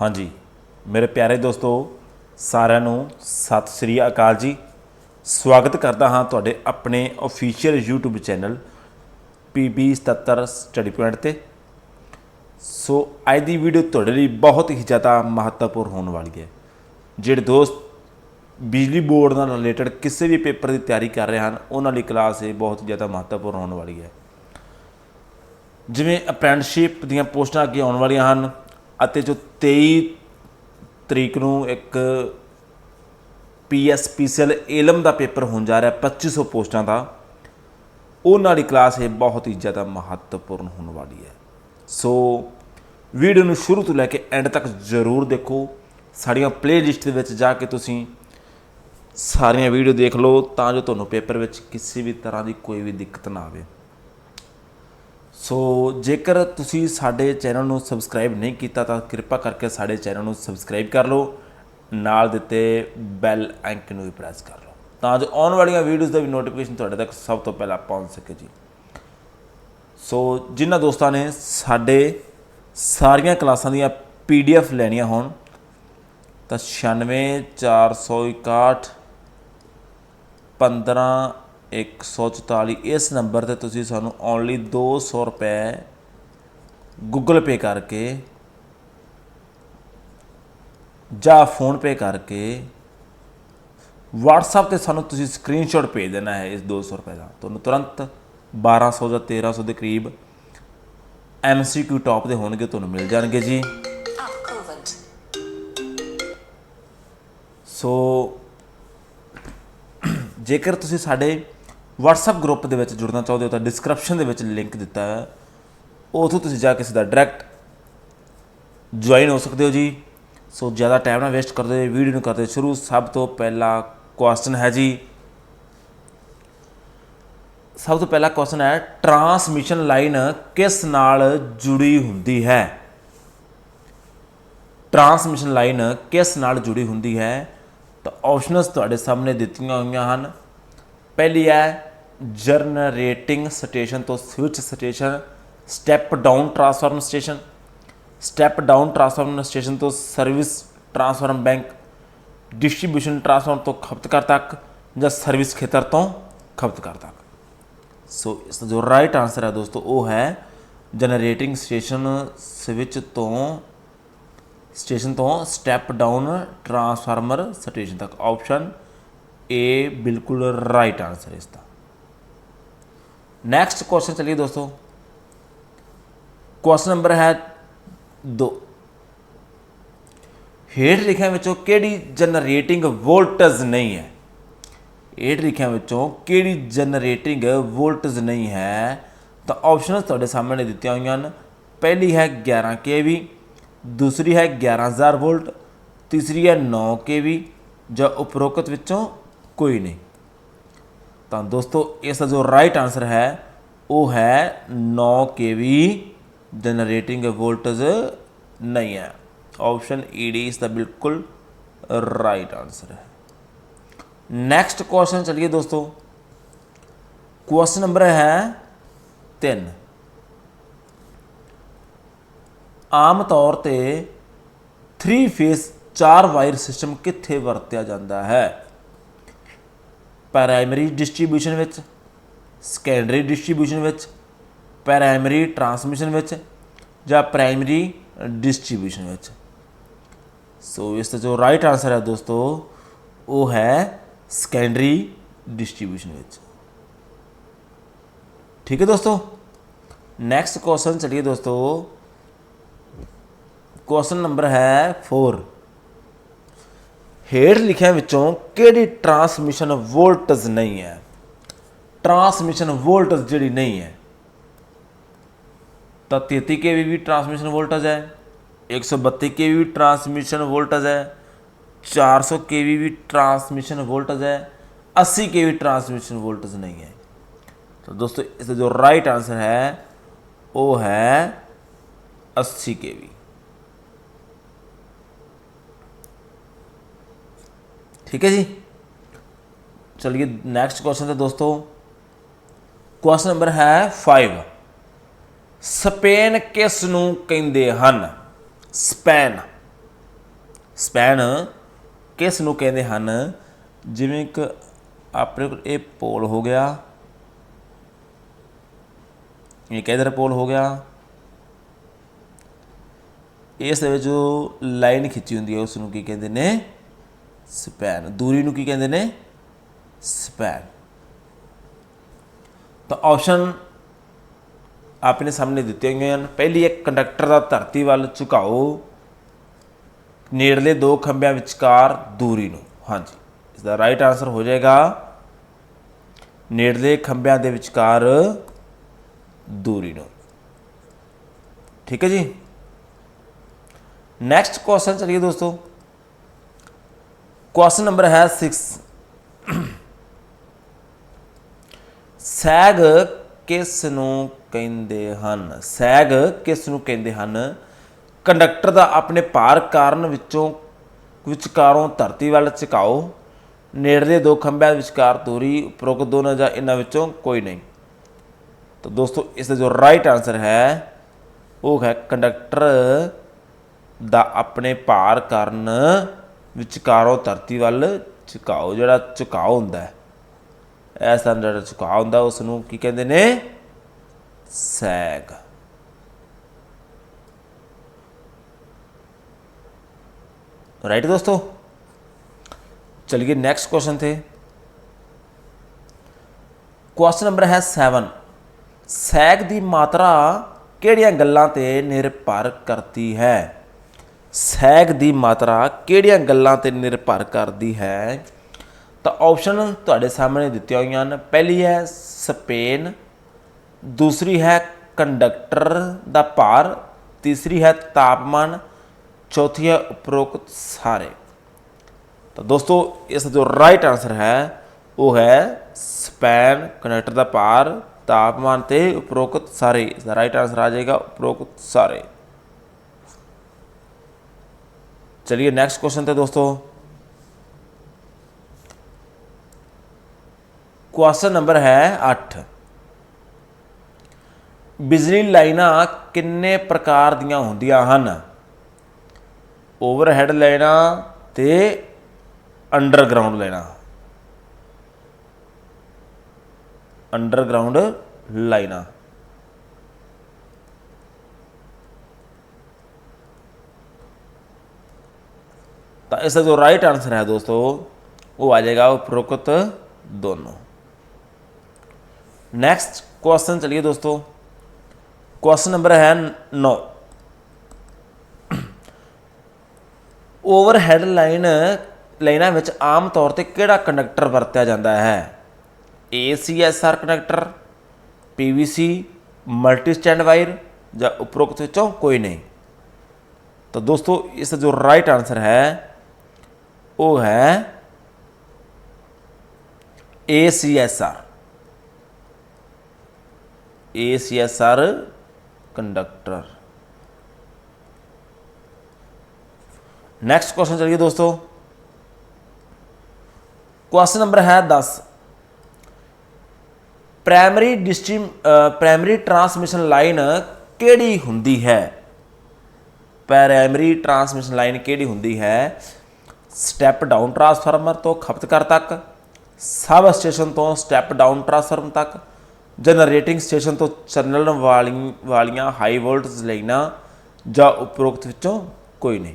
ਹਾਂਜੀ। ਮੇਰੇ ਪਿਆਰੇ ਦੋਸਤੋ, ਸਾਰਿਆਂ ਨੂੰ ਸਤਿ ਸ੍ਰੀ ਅਕਾਲ ਜੀ। ਸਵਾਗਤ ਕਰਦਾ ਹਾਂ ਤੁਹਾਡੇ ਆਪਣੇ official YouTube channel PB77 study point ਤੇ। ਸੋ, ਅੱਜ ਦੀ ਵੀਡੀਓ ਤੁਹਾਡੇ ਲਈ ਬਹੁਤ ਹੀ ਜ਼ਿਆਦਾ ਮਹੱਤਵਪੂਰਨ ਹੋਣ ਵਾਲੀ ਹੈ। ਜਿਹੜੇ ਦੋਸਤ ਬਿਜਲੀ ਬੋਰਡ ਨਾਲ ਰਿਲੇਟਡ ਕਿਸੇ ਵੀ ਪੇਪਰ ਦੀ ਤਿਆਰੀ ਕਰ ਰਹੇ ਹਨ, ਉਹਨਾਂ ਲਈ ਕਲਾਸ ਇਹ ਬਹੁਤ ਹੀ ਜ਼ਿਆਦਾ ਮਹੱਤਵਪੂਰਨ ਹੋਣ ਵਾਲੀ ਹੈ। ਜਿਵੇਂ ਅਪ੍ਰੈਂਟਿਸਸ਼ਿਪ ਦੀਆਂ ਪੋਸਟਾਂ ਅੱਗੇ ਆਉਣ ਵਾਲੀਆਂ ਹਨ ਅਤੇ ਜੋ 23 ਤਰੀਕ ਨੂੰ ਇੱਕ ਪੀਐਸਪੀਸੀਐਲ ਏਲਮ ਦਾ ਪੇਪਰ ਹੋਣ ਜਾ ਰਿਹਾ 2500 ਪੋਸਟਾਂ ਦਾ ਉਹਨਾਂ ਦੀ ਕਲਾਸ ਇਹ ਬਹੁਤ ਹੀ ਜ਼ਿਆਦਾ ਮਹੱਤਵਪੂਰਨ ਹੋਣ ਵਾਲੀ ਹੈ। ਸੋ ਵੀਡੀਓ ਨੂੰ ਸ਼ੁਰੂ ਤੋਂ ਲੈ ਕੇ ਐਂਡ ਤੱਕ ਜ਼ਰੂਰ ਦੇਖੋ। ਸਾਡੀਆਂ ਪਲੇਲਿਸਟ ਦੇ ਵਿੱਚ ਜਾ ਕੇ ਤੁਸੀਂ ਸਾਰੀਆਂ ਵੀਡੀਓ ਦੇਖ ਲਓ ਤਾਂ ਜੋ ਤੁਹਾਨੂੰ ਪੇਪਰ ਵਿੱਚ ਕਿਸੇ ਵੀ ਤਰ੍ਹਾਂ ਦੀ ਕੋਈ ਵੀ ਦਿੱਕਤ ਨਾ ਆਵੇ। ਸੋ ਜੇਕਰ ਤੁਸੀਂ ਸਾਡੇ ਚੈਨਲ ਨੂੰ ਸਬਸਕ੍ਰਾਈਬ ਨਹੀਂ ਕੀਤਾ ਤਾਂ ਕਿਰਪਾ ਕਰਕੇ ਸਾਡੇ ਚੈਨਲ ਨੂੰ ਸਬਸਕ੍ਰਾਈਬ ਕਰ ਲਓ, ਨਾਲ ਦਿੱਤੇ ਬੈਲ ਆਈਕਨ ਨੂੰ ਵੀ ਪ੍ਰੈਸ ਕਰ ਲਓ। ਤਾਂ ਜੋ ਆਉਣ ਵਾਲੀਆਂ ਵੀਡੀਓਜ਼ ਦਾ ਵੀ ਨੋਟੀਫਿਕੇਸ਼ਨ ਤੁਹਾਡੇ ਤੱਕ ਸਭ ਤੋਂ ਪਹਿਲਾਂ ਪਹੁੰਚ ਸਕੇ ਜੀ। ਸੋ ਜਿਨ੍ਹਾਂ ਦੋਸਤਾਂ ਨੇ ਸਾਡੇ ਸਾਰੀਆਂ ਕਲਾਸਾਂ ਦੀਆਂ ਪੀਡੀਐਫ ਲੈਣੀਆਂ ਹੋਣ, ਤਾਂ 96461 15 144 ਇਸ ਨੰਬਰ ਤੇ ਤੁਸੀਂ ਸਾਨੂੰ ਓਨਲੀ 200 ਰੁਪਏ ਗੂਗਲ ਪੇ ਕਰਕੇ ਜਾਂ ਫੋਨ ਪੇ ਕਰਕੇ WhatsApp ਤੇ ਸਾਨੂੰ ਤੁਸੀਂ ਸਕਰੀਨਸ਼ਾਟ ਭੇਜ ਦੇਣਾ ਹੈ ਇਸ 200 ਰੁਪਏ ਦਾ। ਤੁਹਾਨੂੰ ਤੁਰੰਤ 1200 ਜਾਂ 1300 ਦੇ ਕਰੀਬ MCQ ਟੌਪ ਦੇ ਹੋਣਗੇ, ਤੁਹਾਨੂੰ ਮਿਲ ਜਾਣਗੇ ਜੀ। ਜੇਕਰ ਤੁਸੀਂ ਸਾਡੇ WhatsApp ਗਰੁੱਪ ਦੇ ਵਿੱਚ ਜੁੜਨਾ ਚਾਹੁੰਦੇ ਹੋ ਤਾਂ ਡਿਸਕ੍ਰਿਪਸ਼ਨ ਦੇ ਵਿੱਚ ਲਿੰਕ ਦਿੱਤਾ ਹੈ। ਉਥੋਂ ਤੁਸੀਂ ਜਾ ਕੇ ਸਿੱਧਾ ਡਾਇਰੈਕਟ ਜੁਆਇਨ ਹੋ ਸਕਦੇ ਹੋ ਜੀ। ਸੋ ਜ਼ਿਆਦਾ ਟਾਈਮ ਨਾ ਵੇਸਟ ਕਰਦੇ ਹੋਏ ਵੀਡੀਓ ਨੂੰ ਕਰਦੇ ਸ਼ੁਰੂ। ਸਭ ਤੋਂ ਪਹਿਲਾ ਕੁਐਸਚਨ ਹੈ ਜੀ। ਸਭ ਤੋਂ ਪਹਿਲਾ ਕੁਐਸਚਨ ਹੈ ਟਰਾਂਸਮਿਸ਼ਨ ਲਾਈਨ ਕਿਸ ਨਾਲ ਜੁੜੀ ਹੁੰਦੀ ਹੈ? ਟਰਾਂਸਮਿਸ਼ਨ ਲਾਈਨ ਕਿਸ ਨਾਲ ਜੁੜੀ ਹੁੰਦੀ ਹੈ? ਤਾਂ ਆਪਸ਼ਨਸ ਤੁਹਾਡੇ ਸਾਹਮਣੇ ਦਿੱਤੀਆਂ ਹੋਈਆਂ ਹਨ। ਪਹਿਲੀ ਹੈ ਜਨਰੇਟਿੰਗ ਸਟੇਸ਼ਨ ਤੋਂ switch station step down transformer station step down transformer station ਤੋਂ service transformer bank distribution transformer ਤੋਂ ਖਪਤਕਾਰ ਤੱਕ ਜਾਂ ਸਰਵਿਸ ਖੇਤਰ ਤੋਂ ਖਪਤਕਾਰ ਤੱਕ। ਸੋ ਇਸ ਦਾ ਜੋ ਰਾਈਟ ਆਨਸਰ ਹੈ ਦੋਸਤੋ, ਉਹ ਹੈ ਜਨਰੇਟਿੰਗ ਸਟੇਸ਼ਨ ਸਵਿਚ ਤੋਂ ਸਟੇਸ਼ਨ ਤੋਂ ਸਟੈਪ ਡਾਊਨ ਟਰਾਂਸਫਾਰਮਰ ਸਟੇਸ਼ਨ ਤੱਕ। ਆਪਸ਼ਨ ਏ ਬਿਲਕੁਲ ਰਾਈਟ ਆਨਸਰ ਹੈ ਇਸ ਦਾ। ਨੈਕਸਟ ਕੁਐਸਚਨ ਚਲਿਏ ਦੋਸਤੋ। ਕੁਐਸਚਨ ਨੰਬਰ ਹੈ 2 ਹੇਠ ਲਿਖਿਆਂ ਵਿੱਚੋਂ ਕਿਹੜੀ ਜਨਰੇਟਿੰਗ ਵੋਲਟੇਜ ਨਹੀਂ ਹੈ? ਹੇਠ ਲਿਖਿਆਂ ਵਿੱਚੋਂ ਕਿਹੜੀ ਜਨਰੇਟਿੰਗ ਵੋਲਟੇਜ ਨਹੀਂ ਹੈ? ਤਾਂ ਆਪਸ਼ਨਸ ਤੁਹਾਡੇ ਸਾਹਮਣੇ ਦਿੱਤੀਆਂ ਹੋਈਆਂ ਹਨ। ਪਹਿਲੀ ਹੈ 11 kV ਦੂਸਰੀ ਹੈ 11000 ਵੋਲਟ, ਤੀਸਰੀ ਹੈ 9 kV ਜਾਂ ਉਪਰੋਕਤ ਵਿੱਚੋਂ ਕੋਈ ਨਹੀਂ। ਤਾਂ ਦੋਸਤੋ, ਇਸ ਦਾ ਜੋ ਰਾਈਟ ਆਨਸਰ ਹੈ, ਉਹ ਹੈ 9 kV ਜਨਰੇਟਿੰਗ ਵੋਲਟੇਜ ਨਹੀਂ ਹੈ। ਆਪਸ਼ਨ ਡੀ ਇਸ ਦਾ ਬਿਲਕੁਲ ਰਾਈਟ ਆਨਸਰ ਹੈ। ਨੈਕਸਟ ਕੁਐਸਚਨ ਚਲਿਏ ਦੋਸਤੋ। ਕੁਐਸਚਨ ਨੰਬਰ ਹੈ 3 ਆਮ ਤੌਰ ਤੇ 3 ਫੇਸ 4 ਵਾਇਰ ਸਿਸਟਮ ਕਿੱਥੇ ਵਰਤਿਆ ਜਾਂਦਾ ਹੈ? ਪ੍ਰਾਇਮਰੀ ਡਿਸਟ੍ਰੀਬਿਊਸ਼ਨ ਵਿੱਚ ਸੈਕੰਡਰੀ ਡਿਸਟ੍ਰੀਬਿਊਸ਼ਨ ਵਿੱਚ ਪ੍ਰਾਇਮਰੀ ਟਰਾਂਸਮਿਸ਼ਨ ਵਿੱਚ ਜਾਂ ਪ੍ਰਾਇਮਰੀ ਡਿਸਟ੍ਰੀਬਿਊਸ਼ਨ ਵਿੱਚ? ਸੋ ਇਸ ਦਾ ਜੋ ਰਾਈਟ ਆਨਸਰ ਹੈ ਦੋਸਤੋ, ਉਹ ਹੈ ਸੈਕੰਡਰੀ ਡਿਸਟ੍ਰੀਬਿਊਸ਼ਨ ਵਿੱਚ। ਠੀਕ ਹੈ ਦੋਸਤੋ? ਨੈਕਸਟ ਕੁਐਸਚਨ ਚਲਿਏ ਦੋਸਤੋ। ਕੁਐਸਚਨ ਨੰਬਰ ਹੈ 4 ਹੇਠ ਲਿਖਿਆਂ ਵਿੱਚੋਂ ਕਿਹੜੀ ਟਰਾਂਸਮਿਸ਼ਨ ਵੋਲਟੇਜ ਨਹੀਂ ਹੈ? ਟਰਾਂਸਮਿਸ਼ਨ ਵੋਲਟੇਜ ਜਿਹੜੀ ਨਹੀਂ ਹੈ, ਤਾਂ 33 kV ਵੀ ਟਰਾਂਸਮਿਸ਼ਨ ਵੋਲਟੇਜ ਹੈ 132 kV ਵੀ ਟਰਾਂਸਮਿਸ਼ਨ ਵੋਲਟੇਜ ਹੈ 400 kV ਵੀ ਟਰਾਂਸਮਿਸ਼ਨ ਵੋਲਟੇਜ ਹੈ 80 kV ਟਰਾਂਸਮਿਸ਼ਨ ਵੋਲਟੇਜ ਨਹੀਂ ਹੈ। ਤਾਂ ਦੋਸਤੋ, ਇਸ ਦਾ ਜੋ ਰਾਈਟ ਆਨਸਰ ਹੈ, ਉਹ ਹੈ 80 kV ਠੀਕ ਹੈ ਜੀ। ਚਲਿए ਨੈਕਸਟ ਕੁਐਸਚਨ ਤੇ ਦੋਸਤੋ। ਕੁਐਸਚਨ ਨੰਬਰ ਹੈ 5 ਸਪੇਨ ਕਿਸ ਨੂੰ ਕਹਿੰਦੇ ਹਨ? ਸਪੈਨ। ਸਪੈਨ ਕਿਸ ਨੂੰ ਕਹਿੰਦੇ ਹਨ? ਜਿਵੇਂ ਇੱਕ ਆਪਣੇ ਕੋਲ ਇਹ ਪੋਲ ਹੋ ਗਿਆ। ਇਹ ਕਿਹਦਰ ਪੋਲ ਹੋ ਗਿਆ? ਇਸ ਦੇ ਵਿੱਚ ਜੋ ਲਾਈਨ ਖਿੱਚੀ ਹੁੰਦੀ ਹੈ ਉਸ ਨੂੰ ਕੀ ਕਹਿੰਦੇ ਨੇ? ਸਪੈਨ। ਦੂਰੀ ਨੂੰ ਕੀ ਕਹਿੰਦੇ ਨੇ? ਸਪੈਨ। ਤਾਂ ਆਪਸ਼ਨ ਆਪਣੇ ਸਾਹਮਣੇ ਦਿੱਤੇ ਹੋਏ ਹਨ। ਪਹਿਲੀ ਇੱਕ ਕੰਡਕਟਰ ਦਾ ਧਰਤੀ ਵੱਲ ਝੁਕਾਓ। ਨੇੜਲੇ ਦੋ ਖੰਭਿਆਂ ਵਿਚਕਾਰ ਦੂਰੀ ਨੂੰ। ਹਾਂਜੀ ਇਸ ਦਾ ਰਾਈਟ ਆਨਸਰ ਹੋ ਜਾਏਗਾ। ਨੇੜਲੇ ਖੰਭਿਆਂ ਦੇ ਵਿਚਕਾਰ ਦੂਰੀ ਨੂੰ। ਠੀਕ ਹੈ ਜੀ? ਨੈਕਸਟ ਕੁਐਸਚਨ ਚਲਿਏ ਦੋਸਤੋ। ਕੁਐਸਚਨ ਨੰਬਰ ਹੈ 6 ਸੈਗ ਕਿਸ ਨੂੰ ਕਹਿੰਦੇ ਹਨ? ਸੈਗ ਕਿਸ ਨੂੰ ਕਹਿੰਦੇ ਹਨ? ਕੰਡਕਟਰ ਦਾ ਆਪਣੇ ਭਾਰ ਕਾਰਨ ਵਿੱਚੋਂ ਵਿਚਕਾਰੋਂ ਧਰਤੀ ਵੱਲ ਝੁਕਾਓ। ਨੇੜਲੇ ਦੋ ਖੰਭਿਆਂ ਵਿਚਕਾਰ ਦੂਰੀ, ਉਪਰੋਕਤ ਦੋਨਾਂ ਜਾਂ ਇਹਨਾਂ ਵਿੱਚੋਂ ਕੋਈ ਨਹੀਂ। ਤਾਂ ਦੋਸਤੋ, ਇਸ ਦਾ ਜੋ ਰਾਈਟ ਆਨਸਰ ਹੈ, ਉਹ ਹੈ ਕੰਡਕਟਰ ਦਾ ਆਪਣੇ ਭਾਰ ਕਾਰਨ ਵਿਚਕਾਰੋ ਧਰਤੀ ਵੱਲ, ਝੁਕਾਓ ਜਿਹੜਾ ਝੁਕਾਓ ਹੁੰਦਾ ਹੈ। ਐਸਾ ਜਿਹੜਾ ਝੁਕਾਓ ਹੁੰਦਾ ਉਸ ਨੂੰ ਕੀ ਕਹਿੰਦੇ ਨੇ? ਸੈਗ। ਰਾਈਟ ਦੋਸਤੋ? ਚਲਿਏ ਨੈਕਸਟ ਕੁਐਸਚਨ ਤੇ। ਕੁਐਸਚਨ ਨੰਬਰ ਹੈ 7 ਸੈਗ ਦੀ ਮਾਤਰਾ ਕਿਹੜੀਆਂ ਗੱਲਾਂ ਤੇ ਨਿਰਭਰ ਕਰਦੀ ਹੈ? ਸੈਗ ਦੀ ਮਾਤਰਾ ਕਿਹੜੀਆਂ ਗੱਲਾਂ ਤੇ ਨਿਰਭਰ ਕਰਦੀ ਹੈ? ਤਾਂ ਆਪਸ਼ਨ ਤੁਹਾਡੇ ਸਾਹਮਣੇ ਦਿੱਤੀਆਂ ਹੋਈਆਂ ਹਨ। ਪਹਿਲੀ ਹੈ ਸਪੇਨ, ਦੂਸਰੀ ਹੈ ਕੰਡਕਟਰ ਦਾ ਭਾਰ, ਤੀਸਰੀ ਹੈ ਤਾਪਮਾਨ, ਚੌਥੀ ਹੈ ਉਪਰੋਕਤ ਸਾਰੇ। ਤਾਂ ਦੋਸਤੋ, ਇਸ ਦਾ ਜੋ ਰਾਈਟ ਆਨਸਰ ਹੈ, ਉਹ ਹੈ ਸਪੈਨ, ਕੰਡਕਟਰ ਦਾ ਭਾਰ, ਤਾਪਮਾਨ ਤੇ ਉਪਰੋਕਤ ਸਾਰੇ। ਇਸ ਦਾ ਰਾਈਟ ਆਨਸਰ ਆ ਜਾਏਗਾ, ਉਪਰੋਕਤ ਸਾਰੇ। ਚਲਿਏ ਨੈਕਸਟ ਕੁਐਸਚਨ ਤੇ ਦੋਸਤੋ ਕੁਐਸਚਨ ਨੰਬਰ ਹੈ 8 ਬਿਜਲੀ ਲਾਈਨਾਂ ਕਿੰਨੇ ਪ੍ਰਕਾਰ ਦੀਆਂ ਹੁੰਦੀਆਂ ਹਨ ਓਵਰਹੈਡ ਲਾਈਨਾਂ ਤੇ ਅੰਡਰਗਰਾਉਂਡ ਲਾਈਨਾਂ ਅੰਡਰਗਰਾਉਂਡ ਲਾਈਨਾਂ ਤਾਂ ਇਸ ਦਾ ਜੋ ਰਾਈਟ ਆਨਸਰ ਹੈ ਦੋਸਤੋ, ਉਹ ਆ ਜਾਏਗਾ ਉਪਰੋਕਤ ਦੋਨੋਂ। ਨੈਕਸਟ ਕੁਐਸਚਨ ਚਲਿए ਦੋਸਤੋ। ਕੁਐਸਚਨ ਨੰਬਰ ਹੈ 9 ਓਵਰਹੈਡ ਲਾਈਨ ਲਾਈਨਾਂ ਵਿੱਚ ਆਮ ਤੌਰ ਤੇ ਕਿਹੜਾ ਕੰਡਕਟਰ ਵਰਤਿਆ ਜਾਂਦਾ ਹੈ? ACSR conductor PVC multi stand wire ਜਾਂ ਉਪਰੋਕਤ ਵਿੱਚੋਂ ਕੋਈ ਨਹੀਂ। ਤਾਂ ਦੋਸਤੋ, ਇਸ ਦਾ ਜੋ ਰਾਈਟ ਆਨਸਰ ਹੈ ਉਹ ਹੈ ACSR ACSR conductor next question ਚਲਿए ਦੋਸਤੋ ਕੁਐਸਚਨ ਨੰਬਰ ਹੈ 10 ਪ੍ਰਾਇਮਰੀ ਡਿਸਟ੍ਰੀਮ ਪ੍ਰਾਇਮਰੀ ਟਰਾਂਸਮਿਸ਼ਨ ਲਾਈਨ ਕਿਹੜੀ ਹੁੰਦੀ ਹੈ ਪ੍ਰਾਇਮਰੀ ਟਰਾਂਸਮਿਸ਼ਨ ਲਾਈਨ ਕਿਹੜੀ ਹੁੰਦੀ ਹੈ ਸਟੈਪ ਡਾਊਨ ਟਰਾਂਸਫਾਰਮਰ ਤੋਂ ਖਪਤਕਾਰ ਤੱਕ, ਸਬ ਸਟੇਸ਼ਨ ਤੋਂ ਸਟੈਪ ਡਾਊਨ ਟਰਾਂਸਫਾਰਮਰ ਤੱਕ ਜਨਰੇਟਿੰਗ ਸਟੇਸ਼ਨ ਤੋਂ ਚੱਲਣ ਵਾਲੀ, ਵਾਲੀਆਂ ਹਾਈ ਵੋਲਟੇਜ ਲਾਈਨਾਂ ਜਾਂ ਉਪਰੋਕਤ ਵਿੱਚੋਂ ਕੋਈ ਨਹੀਂ।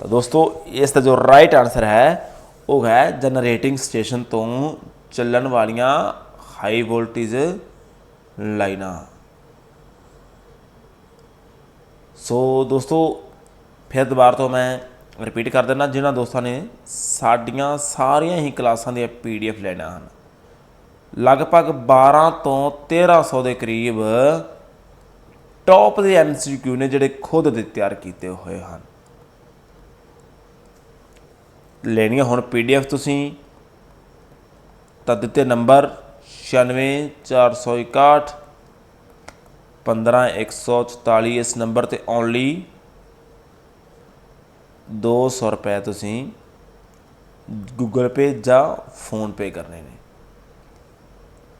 ਤਾਂ ਦੋਸਤੋ, ਇਸ ਦਾ ਜੋ ਰਾਈਟ ਆਨਸਰ ਹੈ, ਉਹ ਹੈ ਜਨਰੇਟਿੰਗ ਸਟੇਸ਼ਨ ਤੋਂ ਚੱਲਣ ਵਾਲੀਆਂ ਹਾਈ ਵੋਲਟੇਜ ਲਾਈਨਾਂ। ਸੋ ਦੋਸਤੋ, ਫਿਰ ਦੁਬਾਰਾ ਤੋਂ ਮੈਂ ਰਿਪੀਟ ਕਰ ਦਿੰਦਾ ਜਿਨ੍ਹਾਂ ਦੋਸਤਾਂ ਨੇ ਸਾਡੀਆਂ ਸਾਰੀਆਂ ਹੀ ਕਲਾਸਾਂ ਦੀਆਂ ਪੀਡੀਐਫ ਲੈਣਾ ਹਨ। ਲਗਭਗ 12 ਤੋਂ 1300 ਦੇ ਕਰੀਬ ਟੌਪ ਦੇ ਐਮਸੀਕਿਊ ਨੇ ਜਿਹੜੇ ਖੁਦ ਦੇ ਤਿਆਰ ਕੀਤੇ ਹੋਏ ਹਨ। ਲੈਣੀਆਂ ਹੁਣ ਪੀਡੀਐਫ ਤੁਸੀਂ, ਤਾਂ ਦਿੱਤੇ ਨੰਬਰ 96461 15144 ਇਸ ਨੰਬਰ ਤੇ ਓਨਲੀ 200 ਰੁਪਏ ਤੁਸੀਂ ਗੂਗਲ ਪੇ ਜਾਂ ਫੋਨ ਪੇ ਕਰਨੇ ਨੇ।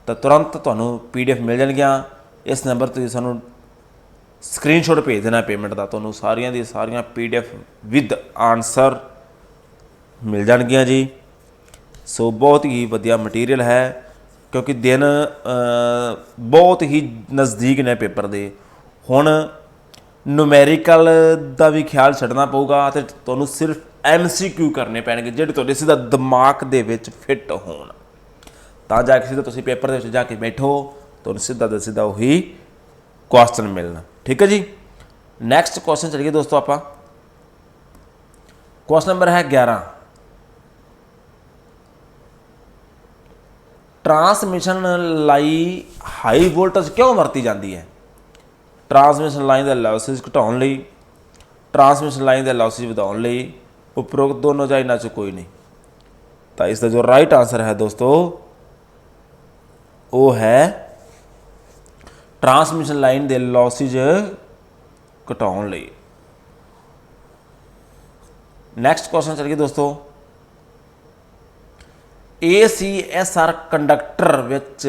ਤਾਂ ਤੁਰੰਤ ਤੁਹਾਨੂੰ ਪੀਡੀਐਫ ਮਿਲ ਜਾਣਗੀਆਂ। ਇਸ ਨੰਬਰ ਤੇ ਸਾਨੂੰ ਸਕਰੀਨਸ਼ਾਟ ਭੇਜ ਦੇਣਾ ਪੇਮੈਂਟ ਦਾ। ਤੁਹਾਨੂੰ ਸਾਰੀਆਂ ਦੀ ਸਾਰੀਆਂ ਪੀਡੀਐਫ ਵਿਦ ਆਨਸਰ ਮਿਲ ਜਾਣਗੀਆਂ ਜੀ। ਸੋ ਬਹੁਤ ਹੀ ਵਧੀਆ ਮਟੀਰੀਅਲ ਹੈ। ਕਿਉਂਕਿ ਦਿਨ ਬਹੁਤ ਹੀ ਨਜ਼ਦੀਕ ਨੇ ਪੇਪਰ ਦੇ। ਹੁਣ ਨੂਮੈਰੀਕਲ ਦਾ ਵੀ ਖਿਆਲ ਛੱਡਣਾ ਪਊਗਾ ਤੇ ਤੁਹਾਨੂੰ ਸਿਰਫ ਐਮਸੀਕਿਊ ਕਰਨੇ ਪੈਣਗੇ, ਜਿਹੜੇ ਤੁਹਾਡੇ ਸਿੱਧਾ ਦਿਮਾਗ ਦੇ ਵਿੱਚ ਫਿੱਟ ਹੋਣ। ਤਾਂ ਜਾ ਕੇ ਸਿੱਧਾ ਤੁਸੀਂ ਪੇਪਰ ਦੇ ਵਿੱਚ ਜਾ ਕੇ ਬੈਠੋ, ਤੁਹਾਨੂੰ ਸਿੱਧਾ ਦਾ ਸਿੱਧਾ ਉਹੀ ਕੁਐਸਚਨ ਮਿਲਣਾ। ਠੀਕ ਹੈ ਜੀ? ਨੈਕਸਟ ਕੁਐਸਚਨ ਚਲੀਏ ਦੋਸਤੋ ਆਪਾਂ। ਕੁਐਸਚਨ ਨੰਬਰ ਹੈ 11 ਟਰਾਂਸਮਿਸ਼ਨ ਲਈ ਹਾਈ ਵੋਲਟੇਜ ਕਿਉਂ ਵਰਤੀ ਜਾਂਦੀ ਹੈ? ਟਰਾਂਸਮਿਸ਼ਨ ਲਾਈਨ ਦੇ ਲਾਸਸ ਘਟਾਉਣ ਲਈ, ਟਰਾਂਸਮਿਸ਼ਨ ਲਾਈਨ ਦੇ ਲਾਸਸ ਵਧਾਉਣ ਲਈ ਉਪਰੋਕਤ ਦੋਨੋਂ ਜਾਂ ਇਹਨਾਂ ਚ ਕੋਈ ਨਹੀਂ। ਤਾਂ ਇਸ ਦਾ ਜੋ ਰਾਈਟ ਆਨਸਰ ਹੈ ਦੋਸਤੋ, ਉਹ ਹੈ ਟਰਾਂਸਮਿਸ਼ਨ ਲਾਈਨ ਦੇ ਲਾਸਸ ਘਟਾਉਣ ਲਈ। ਨੈਕਸਟ ਕੁਐਸਚਨ ਚਲੀਏ ਦੋਸਤੋ। ACSR ਕੰਡਕਟਰ ਵਿੱਚ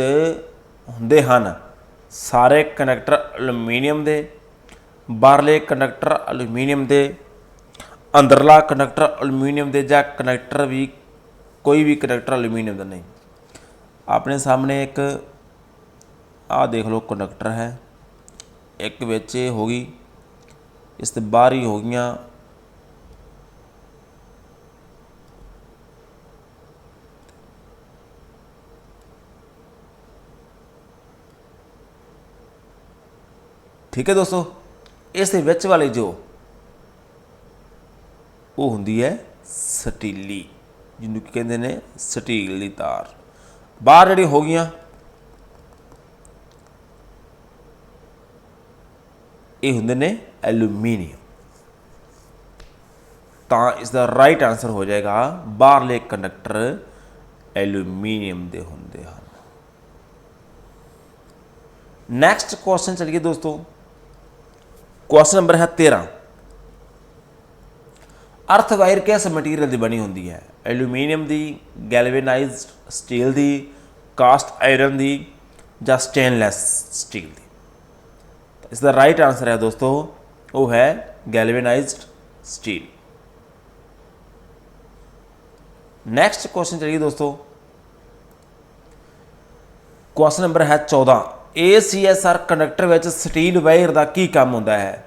ਹੁੰਦੇ ਹਨ। ਸਾਰੇ ਕੰਡਕਟਰ ਐਲੂਮੀਨੀਅਮ ਦੇ, ਬਾਹਰਲੇ ਕੰਡਕਟਰ ਐਲੂਮੀਨੀਅਮ ਦੇ, ਅੰਦਰਲਾ ਕੰਡਕਟਰ ਐਲੂਮੀਨੀਅਮ ਦੇ ਜਾਂ ਕੰਡਕਟਰ ਵੀ, ਕੋਈ ਵੀ ਕੰਡਕਟਰ ਐਲੂਮੀਨੀਅਮ ਦਾ ਨਹੀਂ। ਆਪਣੇ ਸਾਹਮਣੇ ਇੱਕ, ਆਹ ਦੇਖ ਲਓ ਕੰਡਕਟਰ ਹੈ। ਇੱਕ ਵਿੱਚ ਇਹ ਹੋ ਗਈ, ਇਸ 'ਤੇ ਬਾਹਰ ਹੀ ਹੋ ਗਈਆਂ ਠੀਕ ਹੈ ਦੋਸਤੋ? ਇਸ ਦੇ ਵਿੱਚ ਵਾਲੇ ਜੋ ਉਹ ਹੁੰਦੀ ਹੈ ਸਟੀਲੀ, ਜਿਹਨੂੰ ਕੀ ਕਹਿੰਦੇ ਨੇ? ਸਟੀਲ ਦੀ ਤਾਰ। ਬਾਹਰ ਜਿਹੜੀ ਹੋ ਗਈਆਂ, ਇਹ ਹੁੰਦੇ ਨੇ ਐਲੂਮੀਨੀਅਮ। ਤਾਂ ਇਸ ਦਾ ਰਾਈਟ ਆਨਸਰ ਹੋ ਜਾਏਗਾ, ਬਾਹਰਲੇ ਕੰਡਕਟਰ ਐਲੂਮੀਨੀਅਮ ਦੇ ਹੁੰਦੇ ਹਨ। ਨੈਕਸਟ ਕੁਐਸਚਨ ਚਲੀਏ ਦੋਸਤੋ। ਕੁਐਸਚਨ ਨੰਬਰ ਹੈ 13 ਅਰਥ ਵਾਇਰ ਕਿਸ ਮਟੀਰੀਅਲ ਦੀ ਬਣੀ ਹੁੰਦੀ ਹੈ? ਐਲੂਮੀਨੀਅਮ ਦੀ ਗੈਲਵੇਨਾਈਜ਼ਡ ਸਟੀਲ ਦੀ ਕਾਸਟ ਆਇਰਨ ਦੀ ਜਾਂ ਸਟੇਨਲੈਸ ਸਟੀਲ ਦੀ? ਇਸ ਦਾ ਰਾਈਟ ਆਨਸਰ ਹੈ ਦੋਸਤੋ, ਉਹ ਹੈ ਗੈਲਵੇਨਾਈਜ਼ਡ ਸਟੀਲ ਨੈਕਸਟ ਕੁਐਸਚਨ ਚਲੀਏ ਦੋਸਤੋ। ਕੁਐਸਚਨ ਨੰਬਰ ਹੈ 14 ACSR ਕੰਡਕਟਰ ਵਿੱਚ ਸਟੀਲ ਵਾਇਰ ਦਾ ਕੀ ਕੰਮ ਹੁੰਦਾ ਹੈ?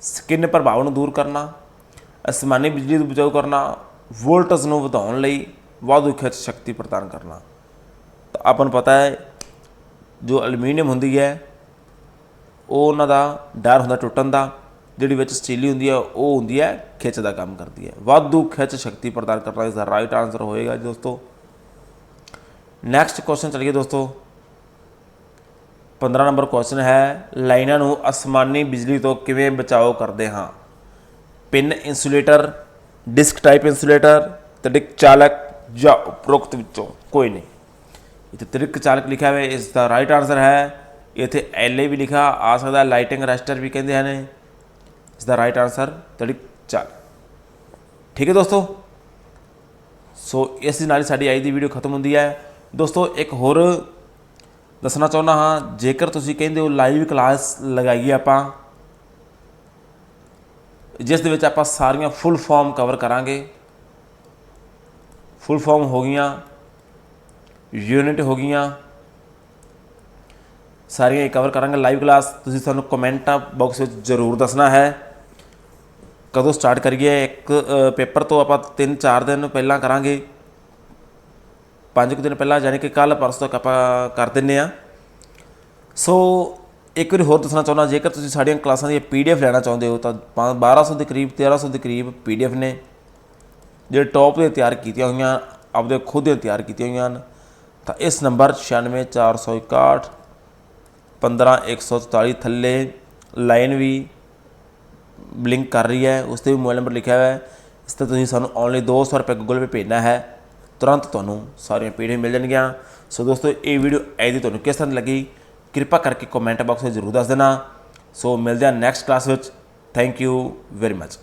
ਸਕਿਨ ਪ੍ਰਭਾਵ ਨੂੰ ਦੂਰ ਕਰਨਾ, ਅਸਮਾਨੀ ਬਿਜਲੀ ਤੋਂ ਬਚਾਓ ਕਰਨਾ, ਵੋਲਟੇਜ ਨੂੰ ਵਧਾਉਣ ਲਈ ਵਾਧੂ ਖਿੱਚ ਸ਼ਕਤੀ ਪ੍ਰਦਾਨ ਕਰਨਾ। ਤਾਂ ਆਪਾਂ ਨੂੰ ਪਤਾ ਹੈ, ਜੋ ਐਲੂਮੀਨੀਅਮ ਹੁੰਦੀ ਹੈ, ਉਹ ਉਹਨਾਂ ਦਾ ਡਰ ਹੁੰਦਾ ਟੁੱਟਣ ਦਾ, ਜਿਹੜੀ ਵਿੱਚ ਸਟੀਲੀ ਹੁੰਦੀ ਹੈ, ਉਹ ਹੁੰਦੀ ਹੈ, ਖਿੱਚ ਦਾ ਕੰਮ ਕਰਦੀ ਹੈ। ਵਾਧੂ ਖਿੱਚ ਸ਼ਕਤੀ ਪ੍ਰਦਾਨ ਕਰਨਾ ਇਸ ਦਾ ਰਾਈਟ ਆਨਸਰ ਹੋਏਗਾ ਜੀ ਦੋਸਤੋ। ਨੈਕਸਟ ਕੁਐਸਚਨ ਚਲੀਏ ਦੋਸਤੋ। 15 ਨੰਬਰ ਕੁਐਸਚਨ ਹੈ, ਲਾਈਨਾਂ ਨੂੰ ਅਸਮਾਨੀ ਬਿਜਲੀ ਤੋਂ ਕਿਵੇਂ ਬਚਾਓ ਕਰਦੇ ਹਾਂ? Pin insulator disc type insulator ਤੜਿਕ ਚਾਲਕ ਜਾਂ ਉਪਰੋਕਤ ਵਿੱਚੋਂ? ਕੋਈ ਨਹੀਂ। ਇੱਥੇ ਤੜਿਕ ਚਾਲਕ ਲਿਖਿਆ ਹੋਇਆ ਇਸ ਦਾ ਰਾਈਟ ਆਨਸਰ ਹੈ, ਇੱਥੇ ਐਲਏ ਵੀ ਲਿਖਾ ਆ ਸਕਦਾ ਲਾਈਟਿੰਗ ਰੈਸਟਰ ਵੀ ਕਹਿੰਦੇ ਹਨ। ਇਸ ਦਾ ਰਾਈਟ ਆਨਸਰ ਤੜਿਕ ਚਾਲਕ। ਠੀਕ ਹੈ ਦੋਸਤੋ? ਸੋ ਇਸ ਨਾਲ ਹੀ ਸਾਡੀ ਅੱਜ ਦੀ ਵੀਡੀਓ ਖਤਮ ਹੁੰਦੀ ਹੈ। ਦੋਸਤੋ, ਇੱਕ ਹੋਰ ਦੱਸਣਾ ਚਾਹੁੰਦਾ ਹਾਂ, ਜੇਕਰ ਤੁਸੀਂ ਕਹਿੰਦੇ ਹੋ ਲਾਈਵ ਕਲਾਸ ਲਗਾਈਏ ਆਪਾਂ, ਜਿਸ ਦੇ ਵਿੱਚ ਆਪਾਂ ਸਾਰੀਆਂ ਫੁੱਲ ਫਾਰਮ ਕਵਰ ਕਰਾਂਗੇ। ਫੁੱਲ ਫਾਰਮ ਹੋ ਗਈਆਂ ਯੂਨਿਟ ਹੋ ਗਈਆਂ, ਸਾਰੀਆਂ ਇਹ ਕਵਰ ਕਰਾਂਗੇ ਲਾਈਵ ਕਲਾਸ ਤੁਸੀਂ ਸਾਨੂੰ ਕਮੈਂਟਾਂ ਬਾਕਸ ਵਿੱਚ ਜ਼ਰੂਰ ਦੱਸਣਾ ਹੈ। ਕਦੋਂ ਸਟਾਰਟ ਕਰੀਏ? ਇੱਕ ਪੇਪਰ ਤੋਂ ਆਪਾਂ 3-4 ਦਿਨ ਪਹਿਲਾਂ ਕਰਾਂਗੇ। ਪੰਜ ਕੁ ਦਿਨ ਪਹਿਲਾਂ ਯਾਨੀ ਕਿ ਕੱਲ ਪਰਸੋਂ ਤੱਕ ਆਪਾਂ ਕਰ ਦਿੰਨੇ ਆ ਸੋ ਇੱਕ ਵਾਰੀ ਹੋਰ ਦੱਸਣਾ ਚਾਹੁੰਦਾ, ਜੇਕਰ ਤੁਸੀਂ ਸਾਡੀਆਂ ਕਲਾਸਾਂ ਦੀ ਪੀਡੀਐਫ ਲੈਣਾ ਚਾਹੁੰਦੇ ਹੋ, ਤਾਂ ਪੰ- 1200 ਦੇ ਕਰੀਬ 1300 ਦੇ ਕਰੀਬ ਪੀਡੀਐਫ ਨੇ, ਜਿਹੜੇ ਟੌਪ ਦੇ ਤਿਆਰ ਕੀਤੀਆਂ ਹੋਈਆਂ, ਆਪਦੇ ਖੁਦ ਦੇ ਤਿਆਰ ਕੀਤੀਆਂ ਹੋਈਆਂ ਹਨ। ਤਾਂ ਇਸ ਨੰਬਰ 96461 15144 ਥੱਲੇ ਲਾਈਨ ਵੀ ਬਲਿੰਕ ਕਰ ਰਹੀ ਹੈ। ਉਸ ਤੇ ਵੀ ਮੋਬਾਈਲ ਨੰਬਰ ਲਿਖਿਆ ਹੋਇਆ ਹੈ। ਇਸ ਤੇ ਤੁਸੀਂ ਸਾਨੂੰ ਓਨਲੀ 200 ਰੁਪਏ ਗੂਗਲ ਪੇ ਭੇਜਣਾ ਹੈ। ਤੁਰੰਤ ਤੁਹਾਨੂੰ ਸਾਰੀਆਂ ਪੀਡੀਐਫ ਮਿਲ ਜਾਣਗੀਆਂ। ਸੋ ਦੋਸਤੋ, ਇਹ ਵੀਡੀਓ ਐ ਦੀ ਤੁਹਾਨੂੰ ਕਿਸ ਤਰ੍ਹਾਂ ਲੱਗੀ? ਕਿਰਪਾ ਕਰਕੇ ਕਮੈਂਟ ਬਾਕਸ ਵਿੱਚ ਜ਼ਰੂਰ ਦੱਸ ਦੇਣਾ। ਸੋ ਮਿਲਦੇ ਹਾਂ ਨੈਕਸਟ ਕਲਾਸ ਵਿੱਚ। Thank you very much